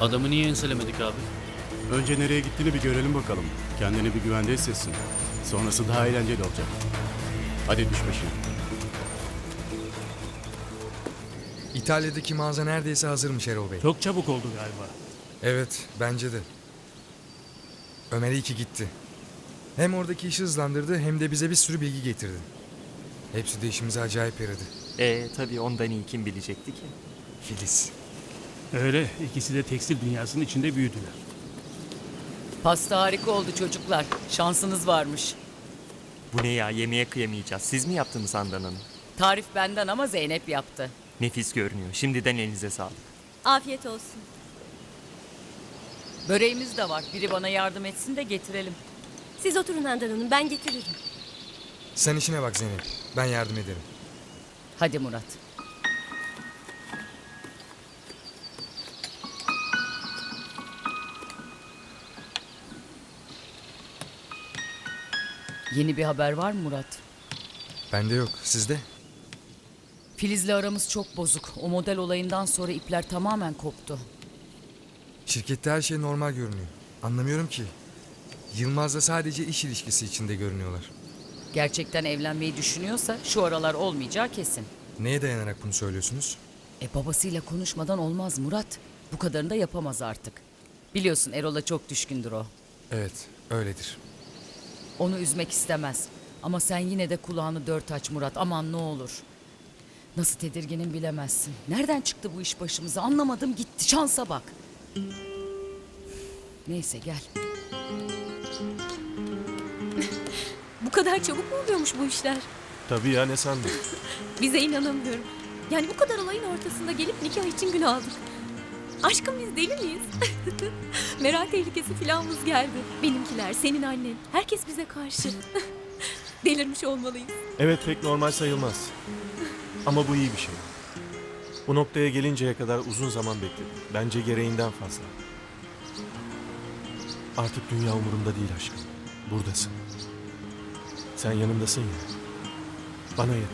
Adamı niye enselemedik abi? Önce nereye gittiğini bir görelim bakalım. Kendini bir güvende hissetsin. Sonrası daha eğlenceli olacak. Hadi düş peşine. İtalya'daki mağaza neredeyse hazırmış Erol Bey. Çok çabuk oldu galiba. Evet, bence de. Ömer iyi ki gitti. Hem oradaki işi hızlandırdı hem de bize bir sürü bilgi getirdi. Hepsi de işimize acayip yaradı. E tabii ondan iyi kim bilecekti ki? Filiz. Öyle ikisi de tekstil dünyasının içinde büyüdüler. Pasta harika oldu çocuklar. Şansınız varmış. Bu ne ya yemeğe kıyamayacağız. Siz mi yaptınız Handan Hanım? Tarif benden ama Zeynep yaptı. Nefis görünüyor. Şimdiden elinize sağlık. Afiyet olsun. Böreğimiz de var. Biri bana yardım etsin de getirelim. Siz oturun Handan Hanım ben getiririm. Sen işine bak Zeynep. Ben yardım ederim. Hadi Murat. Yeni bir haber var mı Murat? Bende yok. Sizde? Filiz'le aramız çok bozuk. O model olayından sonra ipler tamamen koptu. Şirkette her şey normal görünüyor. Anlamıyorum ki. Yılmaz'la sadece iş ilişkisi içinde görünüyorlar. Gerçekten evlenmeyi düşünüyorsa şu aralar olmayacağı kesin. Neye dayanarak bunu söylüyorsunuz? E babasıyla konuşmadan olmaz Murat. Bu kadarını da yapamaz artık. Biliyorsun Erol'a çok düşkündür o. Evet, öyledir. Onu üzmek istemez. Ama sen yine de kulağını dört aç Murat. Aman ne olur. Nasıl tedirginim bilemezsin. Nereden çıktı bu iş başımıza anlamadım gitti. Şansa bak. Neyse gel. Kadar çabuk mu oluyormuş bu işler? Tabii ya ne sandın? Bize inanamıyorum. Yani bu kadar olayın ortasında gelip nikah için gün aldık. Aşkım biz deli miyiz? Merak tehlikesi filanımız geldi. Benimkiler, senin annen, herkes bize karşı. Delirmiş olmalıyız. Evet pek normal sayılmaz. Ama bu iyi bir şey. Bu noktaya gelinceye kadar uzun zaman bekledim. Bence gereğinden fazla. Artık dünya umurumda değil aşkım. Buradasın. Sen yanımdasın ya. Bana yeter.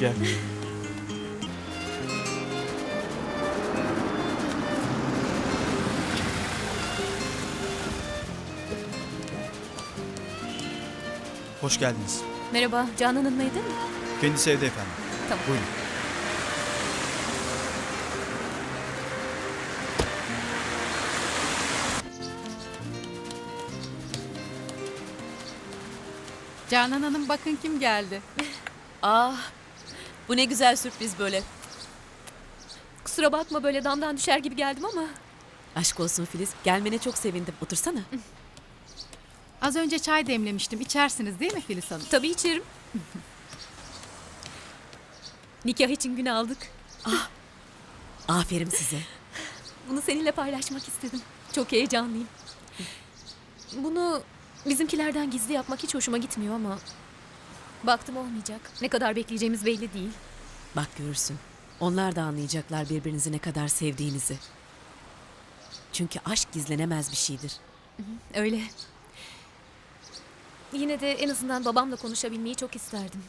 Gel. Hoş geldiniz. Merhaba, Canan Hanım'laydı mı? Kendisi evde efendim. Tamam. Buyurun. Canan Hanım bakın kim geldi. Ah, bu ne güzel sürpriz böyle. Kusura bakma böyle damdan düşer gibi geldim ama. Aşk olsun Filiz. Gelmene çok sevindim. Otursana. Az önce çay demlemiştim. İçersiniz değil mi Filiz Hanım? Tabii içerim. Nikah için gün aldık. Aferin size. Bunu seninle paylaşmak istedim. Çok heyecanlıyım. Bunu bizimkilerden gizli yapmak hiç hoşuma gitmiyor ama... Baktım olmayacak. Ne kadar bekleyeceğimiz belli değil. Bak görürsün. Onlar da anlayacaklar birbirinizi ne kadar sevdiğinizi. Çünkü aşk gizlenemez bir şeydir. Öyle. Yine de en azından babamla konuşabilmeyi çok isterdim.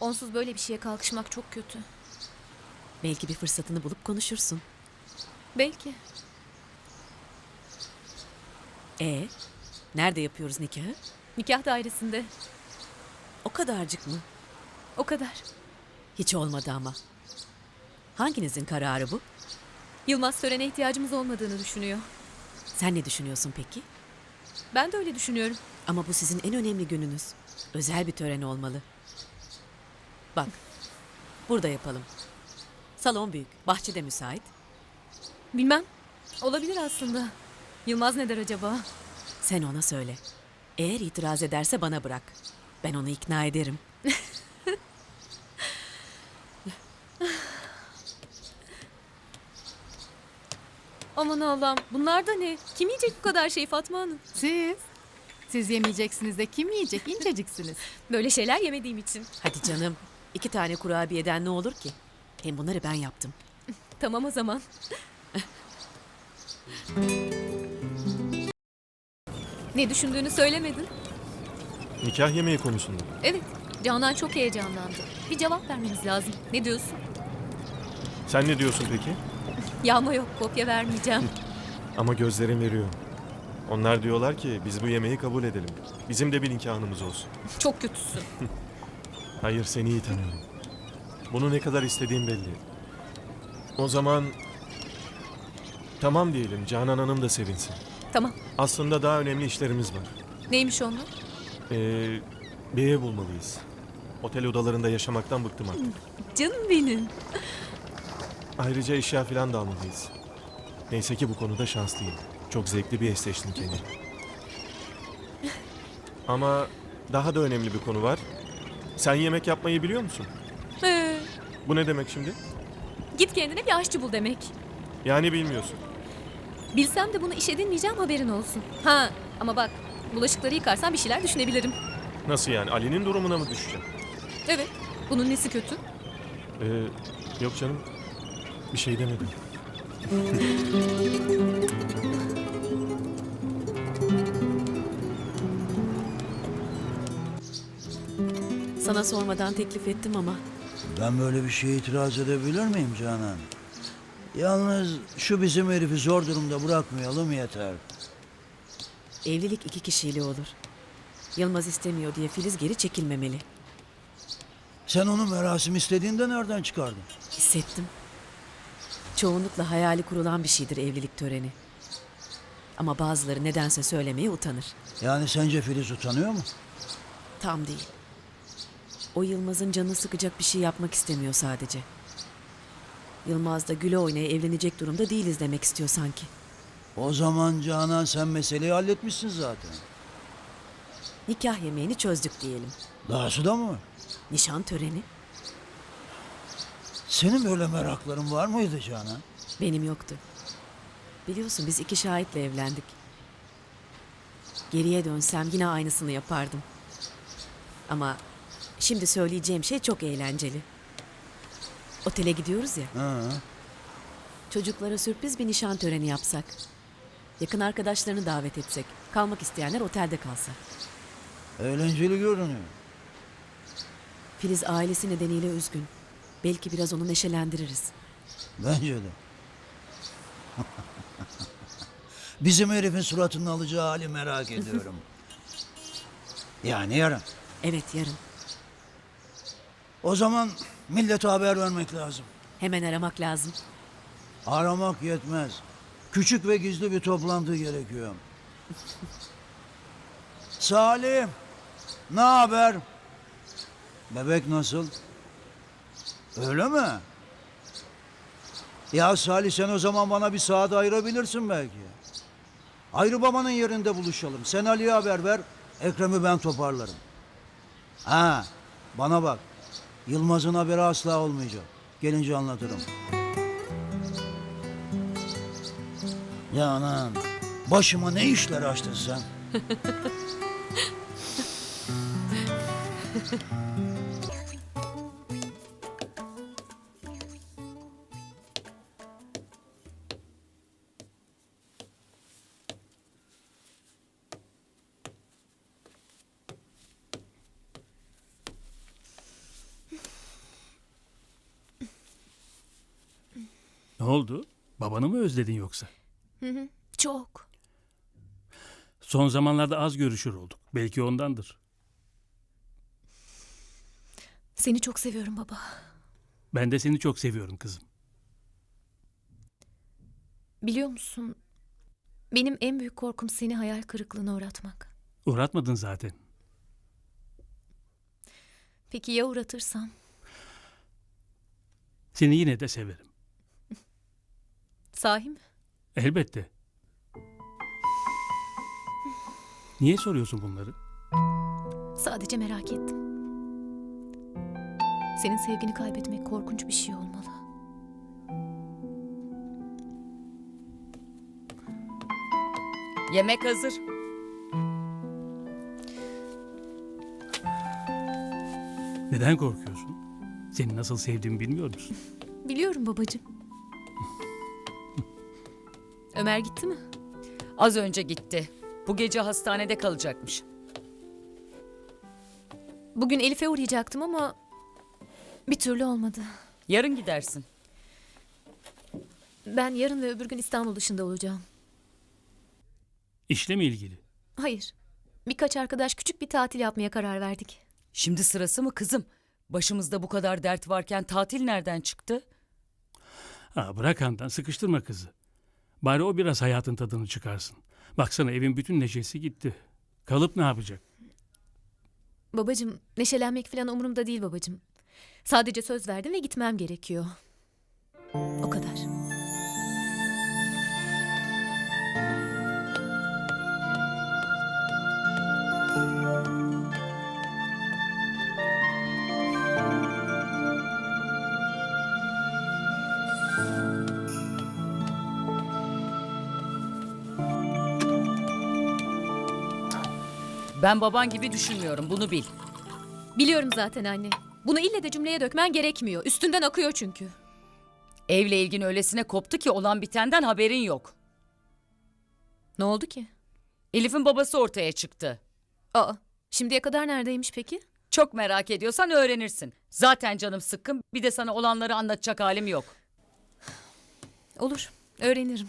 Onsuz böyle bir şeye kalkışmak çok kötü. Belki bir fırsatını bulup konuşursun. Belki. E nerede yapıyoruz nikahı? Nikah dairesinde. O kadarcık mı? O kadar. Hiç olmadı ama. Hanginizin kararı bu? Yılmaz törene ihtiyacımız olmadığını düşünüyor. Sen ne düşünüyorsun peki? Ben de öyle düşünüyorum. Ama bu sizin en önemli gününüz. Özel bir tören olmalı. Bak, burada yapalım. Salon büyük, bahçe de müsait. Bilmem. Olabilir aslında. Yılmaz ne der acaba? Sen ona söyle. Eğer itiraz ederse bana bırak. Ben onu ikna ederim. Aman Allah'ım bunlar da ne? Kim yiyecek bu kadar şey Fatma Hanım? Siz? Siz yemeyeceksiniz de kim yiyecek? İnceciksiniz. Böyle şeyler yemediğim için. Hadi canım. iki tane kurabiyeden ne olur ki? Hem bunları ben yaptım. Tamam o zaman. Ne düşündüğünü söylemedin. Nikah yemeği konusunda. Evet, Canan çok heyecanlandı. Bir cevap vermemiz lazım. Ne diyorsun? Sen ne diyorsun peki? Yağma yok, kopya vermeyeceğim. Ama gözlerim veriyor. Onlar diyorlar ki biz bu yemeği kabul edelim. Bizim de bir nikahımız olsun. çok kötüsün. Hayır seni iyi tanıyorum. Bunu ne kadar istediğim belli. O zaman tamam diyelim Canan Hanım da sevinsin. Tamam, Aslında daha önemli işlerimiz var. neymiş onlar? Ee, bir ev bulmalıyız. Otel odalarında yaşamaktan bıktım artık. Canım benim. Ayrıca eşya falan da almalıyız. Neyse ki bu konuda şanslıyım. Çok zevkli bir eşleştim kendim. Ama daha da önemli bir konu var. Sen yemek yapmayı biliyor musun? Ee, Bu ne demek şimdi? git kendine bir aşçı bul demek. Yani bilmiyorsun. Bilsem de bunu iş edinmeyeceğim haberin olsun. Ha, ama bak, bulaşıkları yıkarsan bir şeyler düşünebilirim. Nasıl yani? Ali'nin durumuna mı düşeceğim? Evet, bunun nesi kötü? Ee, yok canım. Bir şey demedim. Sana sormadan teklif ettim ama Ben böyle bir şeye itiraz edebilir miyim Canan? Yalnız şu bizim herifi zor durumda bırakmayalım yeter. evlilik iki kişiyle olur. Yılmaz istemiyor diye Filiz geri çekilmemeli. Sen onu merasim istediğinde nereden çıkardın? Hissettim. Çoğunlukla hayali kurulan bir şeydir evlilik töreni. Ama bazıları nedense söylemeye utanır. Yani sence Filiz utanıyor mu? Tam değil. O Yılmaz'ın canını sıkacak bir şey yapmak istemiyor sadece. Yılmaz da güle oynaya evlenecek durumda değiliz demek istiyor sanki. O zaman Canan sen meseleyi halletmişsin zaten. Nikah yemeğini çözdük diyelim. Dahası da mı var? Nişan töreni Senin böyle merakların var mıydı Canan? benim yoktu. Biliyorsun biz iki şahitle evlendik. Geriye dönsem yine aynısını yapardım. Ama şimdi söyleyeceğim şey çok eğlenceli. Otele gidiyoruz ya. Ha. Çocuklara sürpriz bir nişan töreni yapsak. Yakın arkadaşlarını davet etsek. Kalmak isteyenler otelde kalsa. Eğlenceli görünüyor. Filiz ailesi nedeniyle üzgün. Belki biraz onu neşelendiririz. Bence de. Bizim herifin suratını alacağı hali merak ediyorum. yani yarın. Evet yarın. O zaman millete haber vermek lazım. Hemen aramak lazım. Aramak yetmez. Küçük ve gizli bir toplantı gerekiyor. Salim, ne haber? Bebek nasıl? Öyle mi? Ya Salih sen o zaman bana bir saat ayırabilirsin belki. Ayrı babanın yerinde buluşalım. Sen Ali'ye haber ver, Ekrem'i ben toparlarım. Ha, bana bak. Yılmaz'ın haberi asla olmayacak. Gelince anlatırım. Ya anam, başıma ne işler açtın sen? oldu? Babanı mı özledin yoksa? Çok. Son zamanlarda az görüşür olduk. Belki ondandır. Seni çok seviyorum baba. Ben de seni çok seviyorum kızım. Biliyor musun? Benim en büyük korkum seni hayal kırıklığına uğratmak. Uğratmadın zaten. Peki ya uğratırsam? Seni yine de severim. Sahi mi? Elbette. Niye soruyorsun bunları? Sadece merak ettim. Senin sevgini kaybetmek korkunç bir şey olmalı. Yemek hazır. Neden korkuyorsun? Seni nasıl sevdiğimi bilmiyor musun? Biliyorum babacığım. Ömer gitti mi? Az önce gitti. Bu gece hastanede kalacakmış. Bugün Elif'e uğrayacaktım ama bir türlü olmadı. Yarın gidersin. Ben yarın ve öbür gün İstanbul dışında olacağım. İşle mi ilgili? Hayır. Birkaç arkadaş küçük bir tatil yapmaya karar verdik. Şimdi sırası mı kızım? Başımızda bu kadar dert varken tatil nereden çıktı? Ha, bırak Handan sıkıştırma kızı. Bari o biraz hayatın tadını çıkarsın. Baksana evin bütün neşesi gitti. Kalıp ne yapacak? Babacım, neşelenmek falan umurumda değil babacım. Sadece söz verdim ve gitmem gerekiyor. O kadar. Ben baban gibi düşünmüyorum bunu bil. Biliyorum zaten anne. Bunu ille de cümleye dökmen gerekmiyor. Üstünden akıyor çünkü. Evle ilgin öylesine koptu ki olan bitenden haberin yok. Ne oldu ki? Elif'in babası ortaya çıktı. Aa, şimdiye kadar neredeymiş peki? Çok merak ediyorsan öğrenirsin. Zaten canım sıkkın bir de sana olanları anlatacak halim yok. Olur, öğrenirim.